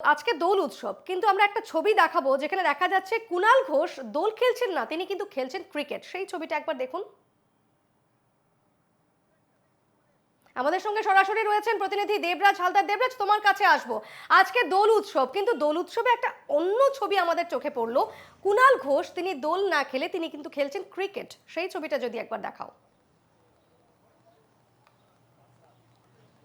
আজকে দোল উৎসব, কিন্তু আমরা একটা ছবি দেখাবো যেখানে দেখা যাচ্ছে কুনাল ঘোষ দোল খেলছেন না, তিনি কিন্তু খেলছেন ক্রিকেট। সেই ছবিটা একবার দেখুন। আমাদের সঙ্গে সরাসরি রয়েছেন প্রতিনিধি দেবরাজ হালদার। দেবরাজ, তোমার কাছে আসব। আজকে দোল উৎসব, কিন্তু দোল উৎসবে একটা অন্য ছবি আমাদের চোখে পড়ল। কুনাল ঘোষ, তিনি দোল না খেলে তিনি কিন্তু খেলছেন ক্রিকেট। সেই ছবিটা যদি একবার দেখাও।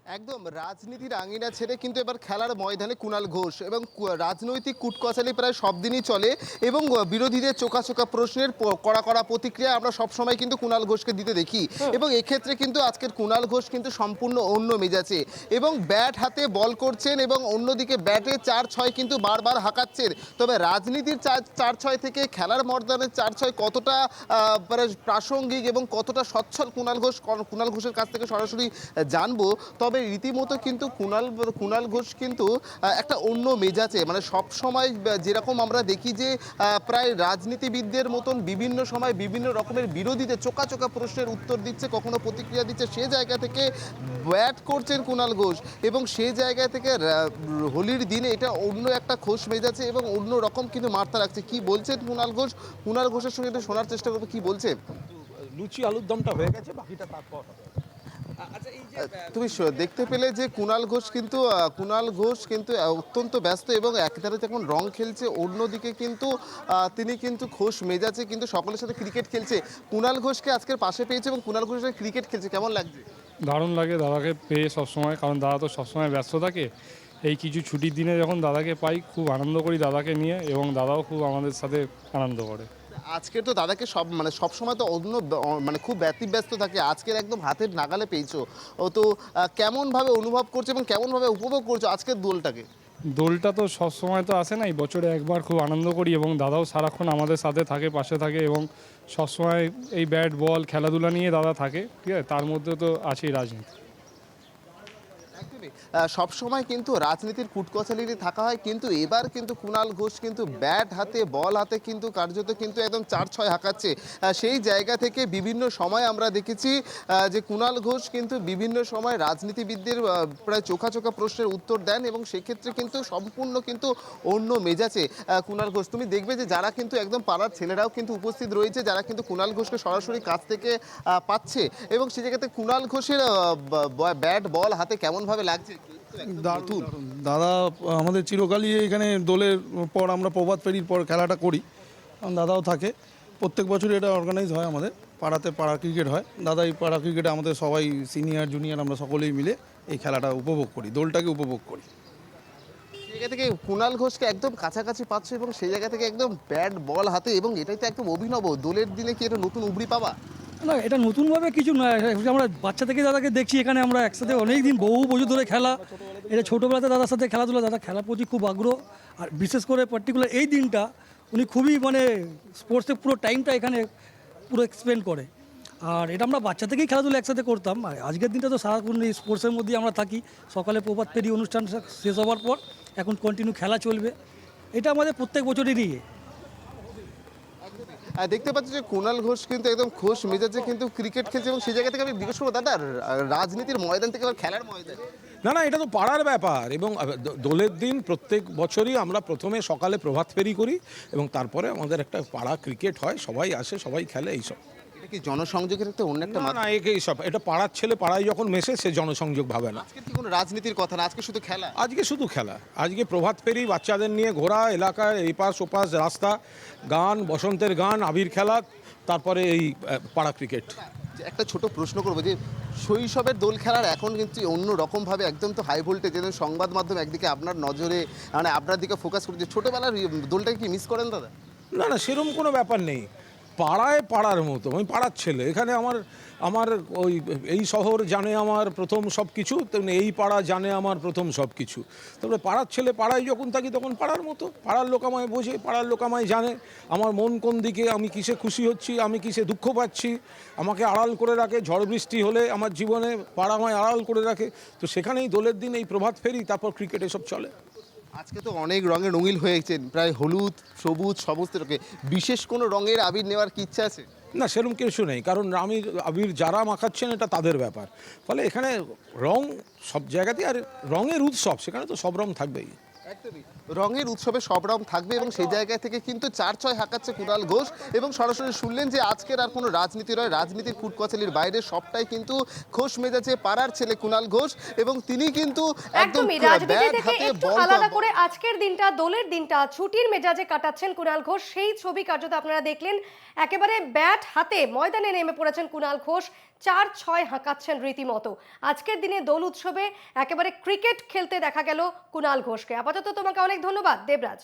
একদম রাজনীতির আঙিনা ছেড়ে কিন্তু এবার খেলার ময়দানে কুণাল ঘোষ এবং রাজনৈতিক কুটকচালি প্রায় সব দিনই চলে এবং বিরোধীদের চোকা প্রশ্নের কড়া কড়া প্রতিক্রিয়া আমরা সবসময় কিন্তু কুণাল ঘোষকে দিতে দেখি। এবং এক্ষেত্রে কিন্তু আজকের কুণাল ঘোষ কিন্তু সম্পূর্ণ অন্য মেজাজে এবং ব্যাট হাতে বল করছেন এবং অন্যদিকে ব্যাটে চার ছয় কিন্তু বারবার হাঁকাচ্ছেন। তবে রাজনীতির চার চার ছয় থেকে খেলার ময়দানের চার ছয় কতটা প্রাসঙ্গিক এবং কতটা সচ্ছল কুণাল ঘোষ কুণাল ঘোষের কাছ থেকে সরাসরি জানব। তবে রীতিমতো কিন্তু কুণাল কুণাল ঘোষ কিন্তু একটা অন্য মেজাজে। মানে সব সময় যেরকম আমরা দেখি যে প্রায় রাজনীতিবিদদের মতন বিভিন্ন সময় বিভিন্ন রকমের বিরোধীদের চোকা চোকা প্রশ্নের উত্তর দিচ্ছে, কখনো প্রতিক্রিয়া দিচ্ছে, সে জায়গা থেকে ব্যাট করছেন কুণাল ঘোষ। এবং সে জায়গা থেকে হোলির দিনে এটা অন্য একটা খোশ মেজাজে এবং অন্য রকম কিন্তু মার্তা রাখছে। কি বলছেন কুণাল ঘোষ? কুণাল ঘোষের সঙ্গে একটু শোনার চেষ্টা করব, কি বলছে লুচি আলুর দমটা হয়ে গেছে, বাকিটা তারপর তুমি স- দেখতে পেলে যে কুণাল ঘোষ কিন্তু কুণাল ঘোষ কিন্তু অত্যন্ত ব্যস্ত এবং একধারে যখন রং খেলছে অন্যদিকে কিন্তু তিনি কিন্তু ঘোষ মেজাজে কিন্তু সকলের সাথে ক্রিকেট খেলছে। কুণাল ঘোষকে আজকের পাশে পেয়েছে এবং কুণাল ঘোষের সাথে ক্রিকেট খেলছে। কেমন লাগছে? দারুণ লাগে দাদাকে পেয়ে সবসময় কারণ দাদা তো সবসময় ব্যস্ত থাকে। এই কিছু ছুটির দিনে যখন দাদাকে পাই খুব আনন্দ করি দাদাকে নিয়ে এবং দাদাও খুব আমাদের সাথে আনন্দ করে। আজকে তো দাদাকে সব মানে সব সময় তো অন্য মানে খুব ব্যতিব্যস্ত থাকে। আজকের একদম হাতের নাগালে পেয়েছ। ও তো কেমনভাবে অনুভব করছ এবং কেমনভাবে উপভোগ করছ আজকের দোলটাকে? দোলটা তো সবসময় তো আসে নাই বছরে একবার খুব আনন্দ করি এবং দাদাও সারাক্ষণ আমাদের সাথে থাকে পাশে থাকে এবং সবসময় এই ব্যাট বল খেলাধুলা নিয়ে দাদা থাকে ঠিক আছে? তার মধ্যে তো আছেই রাজনীতি। একদমই সব সময় কিন্তু রাজনীতির কুটকচালিতে থাকা হয়, কিন্তু এবার কিন্তু কুণাল ঘোষ কিন্তু ব্যাট হাতে, বল হাতে কিন্তু কার্যত কিন্তু একদম চার ছয় হাঁকাচ্ছে সেই জায়গা থেকে বিভিন্ন সময় আমরা দেখেছি যে কুণাল ঘোষ কিন্তু বিভিন্ন সময় রাজনীতিবিদদের প্রায় চোখা চোখা প্রশ্নের উত্তর দেন এবং সেক্ষেত্রে কিন্তু সম্পূর্ণ কিন্তু অন্য মেজাজে কুণাল ঘোষ। তুমি দেখবে যে যারা কিন্তু একদম পাড়ার ছেলেরাও কিন্তু উপস্থিত রয়েছে, যারা কিন্তু কুণাল ঘোষকে সরাসরি কাছ থেকে পাচ্ছে এবং সেই জায়গাতে কুণাল ঘোষের ব্যাট, বল হাতে কেমনভাবে লাগছে দারুণ দাদা আমাদের চিরকালই এখানে দোলের পর আমরা প্রভাত ফেরির পর খেলাটা করি। দাদাও থাকে। প্রত্যেক বছরই এটা অর্গানাইজ হয় আমাদের। পাড়াতে পাড়া ক্রিকেট হয়। দাদা এই পাড়া ক্রিকেটে আমাদের সবাই সিনিয়র জুনিয়র আমরা সকলেই মিলে এই খেলাটা উপভোগ করি দোলটাকে উপভোগ করি। জায়গা থেকে কুণাল ঘোষকে একদম কাছাকাছি পাচ্ছ এবং সেই জায়গা থেকে একদম ব্যাট বল হাতে এবং এটাই তো একদম অভিনব। দোলের দিনে কি এটা নতুন উবরি পাবা? না, এটা নতুনভাবে কিছু নয়। আমরা বাচ্চা থেকে দাদাকে দেখছি, এখানে আমরা একসাথে অনেক দিন বহু বছর ধরে খেলা। এটা ছোটোবেলাতে দাদার সাথে খেলাধুলা দাদা খেলার প্রতি খুব আগ্রহ। আর বিশেষ করে পার্টিকুলার এই দিনটা উনি খুবই মানে স্পোর্টসে পুরো টাইমটা এখানে পুরো এক্সপ্লেন করে। আর এটা আমরা বাচ্চা থেকেই খেলাধুলা একসাথে করতাম। আর আজকের দিনটা তো সারাক্ষণ এই স্পোর্টসের মধ্যেই আমরা থাকি। সকালে প্রভাত ফেরি অনুষ্ঠান শেষ হওয়ার পর এখন কন্টিনিউ খেলা চলবে। এটা আমাদের প্রত্যেক বছরেরই ইয়ে। দেখতে পাচ্ছি যে কুণাল ঘোষ কিন্তু একদম খোশ মেজাজে কিন্তু ক্রিকেট খেলছে এবং সেই জায়গা থেকে আমি জিজ্ঞেস করব, দাদা রাজনীতির ময়দান থেকে আবার খেলার ময়দান? না না, এটা তো পাড়ার ব্যাপার এবং দোলের দিন প্রত্যেক বছরই আমরা প্রথমে সকালে প্রভাত ফেরি করি এবং তারপরে আমাদের একটা পাড়া ক্রিকেট হয়, সবাই আসে, সবাই খেলে এইসব। কি জনসংযোগের একটা অন্য একটা না মাধ্যম? না একে এইসব এটা পাড়ার ছেলে পাড়ায় যখন মেশে সে জনসংযোগ ভাবে না। আজকে কি কোনো রাজনীতির কথা না? আজকে শুধু খেলা? আজকে শুধু খেলা। আজকে প্রভাত ফেরি বাচ্চাদের নিয়ে ঘোরা এলাকায় এই পাশ ওপাশ রাস্তা গান বসন্তের গান আবির খেলা তারপরে এই পাড়া ক্রিকেট। একটা ছোট প্রশ্ন করব যে শৈশবের দোল খেলার এখন কিন্তু অন্য রকমভাবে একদম তো হাই ভোল্টেজ যেন সংবাদ মাধ্যম একদিকে আপনার নজরে মানে আপনার দিকে ফোকাস করছে। ছোটোবেলার দোলটাকে কি মিস করেন দাদা? না না সেরকম কোনো ব্যাপার নেই। পাড়ায় পাড়ার মতো, আমি পাড়ার ছেলে। এখানে আমার আমার ওই, এই শহর জানে আমার প্রথম সব কিছু তেমনি এই পাড়া জানে আমার প্রথম সব কিছু তারপরে পাড়ার ছেলে পাড়ায় যখন থাকি তখন পাড়ার মতো। পাড়ার লোক আমায় বোঝে, পাড়ার লোক আমায় জানে। আমার মন কোন দিকে, আমি কিসে খুশি হচ্ছি, আমি কিসে দুঃখ পাচ্ছি। আমাকে আড়াল করে রাখে, ঝড় বৃষ্টি হলে আমার জীবনে পাড়া আমায় আড়াল করে রাখে। তো সেখানেই দোলের দিন এই প্রভাত ফেরি, তারপর ক্রিকেট এসব চলে। আজকে তো অনেক রঙের রঙিল হয়ে গেছেন প্রায় হলুদ, সবুজ, সমস্ত রঙে। বিশেষ কোনো রঙের আবির নেওয়ার কি ইচ্ছা আছে? না, সেরকম কিছু নেই, কারণ আমি আবির যারা মাখাচ্ছেন, এটা তাদের ব্যাপার। ফলে এখানে রং সব জায়গাতেই, আর রঙের উৎসব, সেখানে তো সব রং থাকবেই। রঙের উৎসবে সব রং থাকবে এবং সেই জায়গা থেকে কিন্তু চার ছয় হাঁকাচ্ছে কুণাল ঘোষ এবং সরাসরি শুনলেন যে আজকের আর কোনো রাজনীতি নয় রাজনীতির কুটকচালির বাইরে সবটাই কিন্তু ঘোষ মেজাজে পাড়ার ছেলে কুণাল ঘোষ এবং তিনি কিন্তু একদম আলাদা করে আজকের দিনটা দোলের দিনটা ছুটির মেজাজে কাটাচ্ছেন কুণাল ঘোষ। সেই ছবি কার্যত আপনারা দেখলেন একেবারে ব্যাট হাতে ময়দানে নেমে পড়েছেন কুণাল ঘোষ। চার ছয় হাঁকাচ্ছেন রীতিমতো। আজকের দিনে দোল উৎসবে একেবারে ক্রিকেট খেলতে দেখা গেল কুণাল ঘোষকে। আপাতত তোমাকে অনেক ধন্যবাদ, দেবরাজ।